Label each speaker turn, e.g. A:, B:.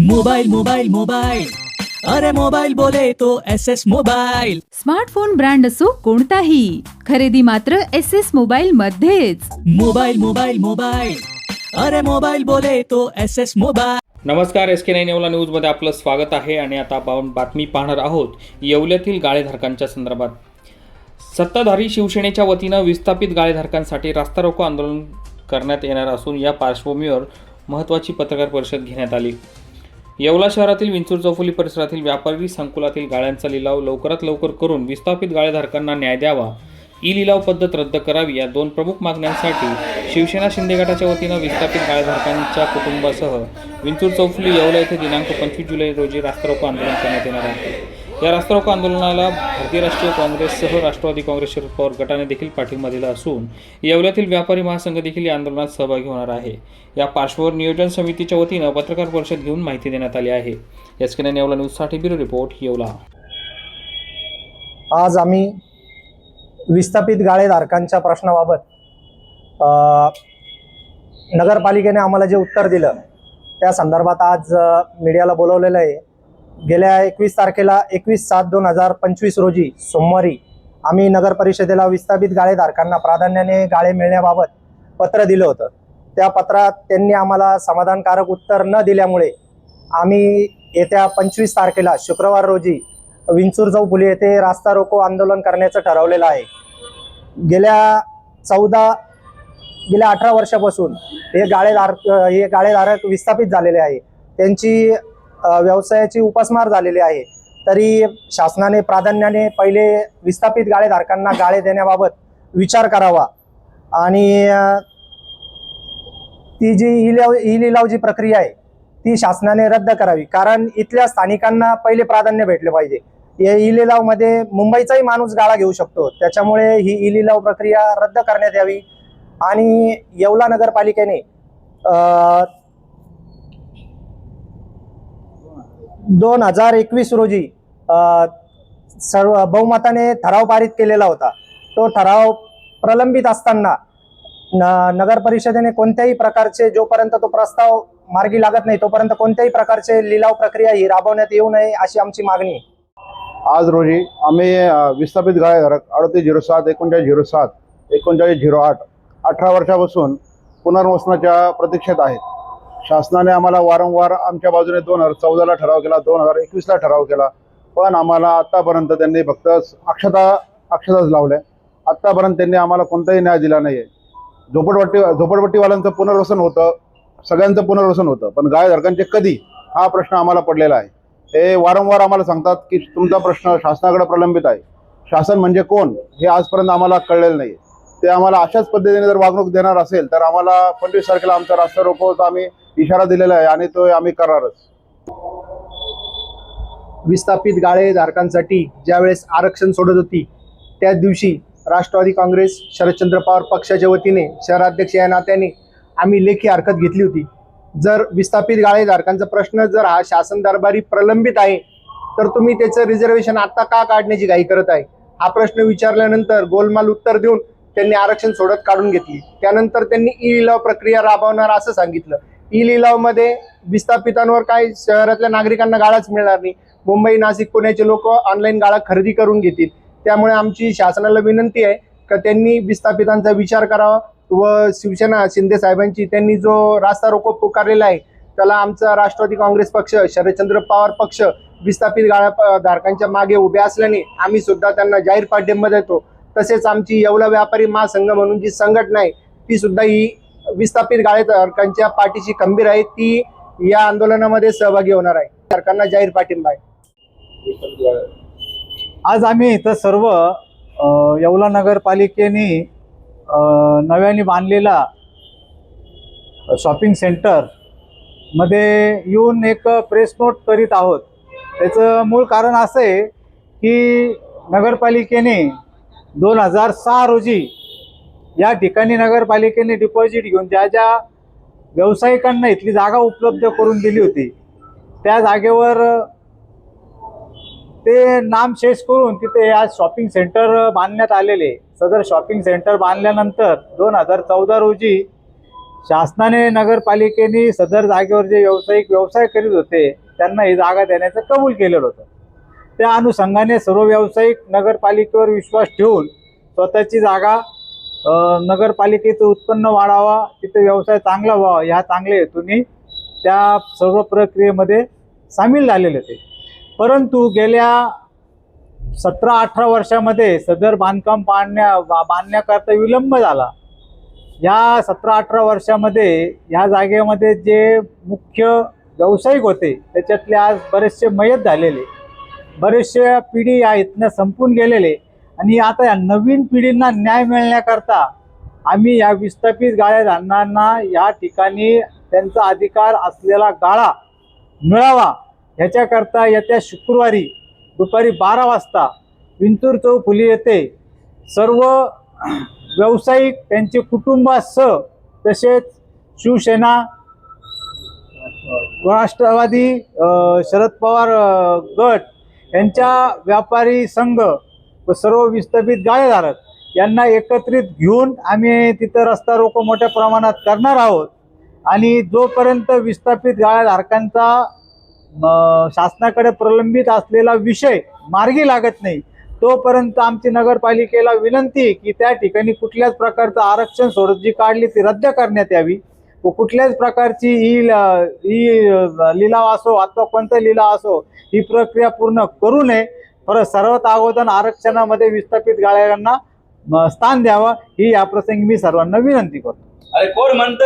A: Mobile mobile mobile. अरे mobile बोले तो S S mobile.
B: Smartphone brand असो कोणताही खरेदी मात्र एस एस मोबाईल मध्येच.
A: Mobile mobile mobile. अरे मोबाइल बोले तो एस एस मोबाइल।
C: नमस्कार एस के नाईन येवला न्यूजमध्ये आपलं स्वागत आहे आणि आता आपण बातमी पाहणार आहोत येवल्यातील गाळेधारकांच्या संदर्भात. सत्ताधारी शिवसेनेच्या वतीनं विस्थापित गाळेधारकांसाठी रास्ता रोको आंदोलन करण्यात येणार असून या पार्श्वभूमीवर महत्त्वाची पत्रकार परिषद घेण्यात आली. येवला शहरातील विंचूर चौफुली परिसरातील व्यापारी संकुलातील गाळ्यांचा लिलाव लवकरात लवकर करून विस्थापित गाळेधारकांना न्याय द्यावा. ई लिलाव पद्धत रद्द करावी या दोन प्रमुख मागण्यांसाठी शिवसेना शिंदे गटाच्या वतीनं विस्थापित गाळेधारकांच्या कुटुंबासह विंचूर चौफुली येवला येथे दिनांक पंचवीस जुलै रोजी रास्तारोको आंदोलन करण्यात येणार आहे. या रास्तारोको आंदोलनाला भारतीय राष्ट्रीय काँग्रेससह राष्ट्रवादी काँग्रेस शरद पवार गटाने देखील पाठिंबा दिला असून येवल्यातील व्यापारी महासंघ देखील या आंदोलनात सहभागी होणार आहे. या पार्श्वभूमीवर नियोजन समितीच्या वतीनं पत्रकार परिषद घेऊन माहिती देण्यात आली आहे. एस के येवला न्यूजसाठी ब्युरो रिपोर्ट येवला.
D: आज आम्ही विस्थापित गाळेधारकांच्या प्रश्नाबाबत नगरपालिकेने आम्हाला जे उत्तर दिलं त्या संदर्भात आज मीडियाला बोलवलेलं आहे. गेल्या एकवीस तारखेला एकवीस सात दोन हजार पंचवीस रोजी सोमवारी आम्ही नगर परिषदेला विस्थापित गाळेधारकांना प्राधान्याने गाळे मिळण्याबाबत पत्र दिलं होतं. त्या पत्रात त्यांनी आम्हाला समाधानकारक उत्तर न दिल्यामुळे आम्ही येत्या पंचवीस तारखेला शुक्रवार रोजी विंचूर चौफुली येथे रास्ता रोको आंदोलन करण्याचं ठरवलेलं आहे. गेल्या चौदा गेल्या अठरा वर्षापासून हे गाळेधार हे गाळेधारक विस्थापित झालेले आहे. त्यांची व्यवसायाची उपासमार झालेली आहे. तरी शासनाने प्राधान्याने पहिले विस्थापित गाळेधारकांना गाळे देण्याबाबत विचार करावा. आणि ती जी ई लिलाव ई लिलाव जी प्रक्रिया आहे ती शासनाने रद्द करावी. कारण इथल्या स्थानिकांना पहिले प्राधान्य भेटले पाहिजे. या ई लिलावमध्ये मुंबईचाही माणूस गाळा घेऊ शकतो. त्याच्यामुळे ही ई लिलाव प्रक्रिया रद्द करण्यात यावी. आणि येवला नगरपालिकेने दोन हजार एकवीस रोजी सर्व बहुमताने ठराव पारित केलेला होता. तो ठराव प्रलंबित असताना न नगर परिषदेने कोणत्याही प्रकारचे जोपर्यंत तो प्रस्ताव मार्गी लागत नाही तोपर्यंत कोणत्याही प्रकारचे लिलाव प्रक्रिया ही राबवण्यात येऊ नये अशी आमची मागणी आहे.
E: आज रोजी आम्ही विस्थापित गाळेधारक अडतीस झिरो सात एकोणचाळीस झिरो सात एकोणचाळीस झिरो आठ अठरा वर्षापासून पुनर्वसनाच्या प्रतीक्षेत आहेत. शासनाने आम्हाला वारंवार आमच्या बाजूने दोन हजार चौदाला ठराव केला दोन हजार एकवीसला ठराव केला. पण आम्हाला आत्तापर्यंत त्यांनी फक्त अक्षता अक्षताच लावल्या. आत्तापर्यंत त्यांनी आम्हाला कोणताही न्याय दिला नाही आहे झोपडपट्टी झोपडपट्टीवाल्यांचं पुनर्वसन होतं सगळ्यांचं पुनर्वसन होतं पण गाळेधारकांचे कधी हा प्रश्न आम्हाला पडलेला आहे. हे वारंवार आम्हाला सांगतात की तुमचा प्रश्न शासनाकडे प्रलंबित आहे. शासन म्हणजे कोण हे आजपर्यंत आम्हाला कळलेलं नाही ते आम्हाला अशाच पद्धतीने जर वागणूक देणार असेल तर आम्हाला पंचवीस तारखेला आमचा रास्ता रोकोचा आम्ही. इशारा दिलेला आहे आणि तो आम्ही करणारच.
D: विस्थापित गाळे धारकांसाठी ज्यावेळेस आरक्षण सोडत होती त्याच दिवशी राष्ट्रवादी काँग्रेस शरदचंद्र पवार पक्षाच्या वतीने शहराध्यक्ष या नात्याने आम्ही लेखी हरकत घेतली होती. जर विस्थापित गाळे धारकांचा प्रश्न जर हा शासन दरबारी प्रलंबित आहे तर तुम्ही त्याचं रिझर्वेशन आता का काढण्याची घाई करत आहे? हा प्रश्न विचारल्यानंतर गोलमाल उत्तर देऊन त्यांनी आरक्षण सोडत काढून घेतली. त्यानंतर त्यांनी ई लिलाव प्रक्रिया राबवणार असं सांगितलं. ई लिलावमध्ये विस्थापितांवर काय शहरातल्या नागरिकांना गाळाच मिळणार नाही. मुंबई नाशिक पुण्याचे लोक ऑनलाईन गाळा खरेदी करून घेतील. त्यामुळे आमची शासनाला विनंती आहे का त्यांनी विस्थापितांचा विचार करावा व शिवसेना शिंदे साहेबांची त्यांनी जो रास्ता रोको पुकारलेला आहे त्याला आमचा राष्ट्रवादी काँग्रेस पक्ष शरदचंद्र पवार पक्ष विस्थापित गाळा धारकांच्या मागे उभे असल्याने आम्ही सुद्धा त्यांना जाहीर पाठिंबा देतो. तसेच आमची येवला व्यापारी महासंघ म्हणून जी संघटना आहे ती सुद्धा ही विस्थापित गाळेधारकांच्या पाठीशी खंबीर आहे ती या आंदोलनामध्ये सहभागी होणार आहे. सरकारना जाहीर पाठिंबा आहे.
F: आज आम्ही इथं सर्व येवला नगरपालिकेने नव्याने बांधलेला शॉपिंग सेंटरमध्ये येऊन एक प्रेस नोट करीत आहोत. त्याचं मूळ कारण असं आहे की नगरपालिकेने दोन हजार सहा रोजी या ठिकाणी नगरपालिकेने डिपॉझिट घेऊन ज्या ज्या व्यावसायिकांना इथली जागा उपलब्ध करून दिली होती त्या जागेवर ते नाम शेष करून तिथे आज शॉपिंग सेंटर बांधण्यात आलेले. सदर शॉपिंग सेंटर बांधल्यानंतर दोन हजार चौदा रोजी शासनाने नगरपालिकेने सदर जागेवर जे व्यावसायिक व्यवसाय करीत होते त्यांना ही जागा देण्याचं कबूल केलेलं होतं. त्या अनुषंगाने सर्व व्यावसायिक नगरपालिकेवर विश्वास ठेवून स्वतःची जागा नगरपालिकेचं उत्पन्न वाढावा तिथे व्यवसाय चांगला व्हावा ह्या चांगल्या हेतूने त्या सर्व प्रक्रियेमध्ये सामील झालेले होते परंतु गेल्या सतरा अठरा वर्षामध्ये सदर बांधकाम बांधण्या बा- बांधण्याकरता विलंब झाला. या सतरा अठरा वर्षामध्ये ह्या जागेमध्ये जे मुख्य व्यावसायिक होते त्याच्यातले आज बरेचसे मयत झालेले. बरेचशा पिढी या इथनं संपून गेलेले. आणि आता या नवीन पिढींना न्याय मिळण्याकरता आम्ही या विस्थापित गाळेधारणांना या ठिकाणी त्यांचा अधिकार असलेला गाळा मिळावा. ह्याच्याकरता येत्या शुक्रवारी दुपारी बारा वाजता विंतूर चौक फुली येथे सर्व व्यावसायिक त्यांचे कुटुंबासह तसेच शिवसेना राष्ट्रवादी शरद पवार गट यांच्या व्यापारी संघ व सर्व विस्थापित गाळेधारक यांना एकत्रित घेऊन आम्ही तिथं रस्ता रोको मोठ्या प्रमाणात करणार आहोत. आणि जोपर्यंत विस्थापित गाळेधारकांचा शासनाकडे प्रलंबित असलेला विषय मार्गी लागत नाही तोपर्यंत आमची नगरपालिकेला विनंती की त्या ठिकाणी कुठल्याच प्रकारचं आरक्षण सोडत जी काढली ती रद्द करण्यात यावी. व कुठल्याच प्रकारची ही ल- ही लिलाव असो अथवा कोणता लिलाव असो ही प्रक्रिया पूर्ण करू नये. परत सर्वात अगोदर आरक्षणामध्ये विस्थापित गाळ्यांना स्थान द्यावं ही याप्रसंगी मी सर्वांना विनंती करतो.
G: अरे कोण म्हणतं?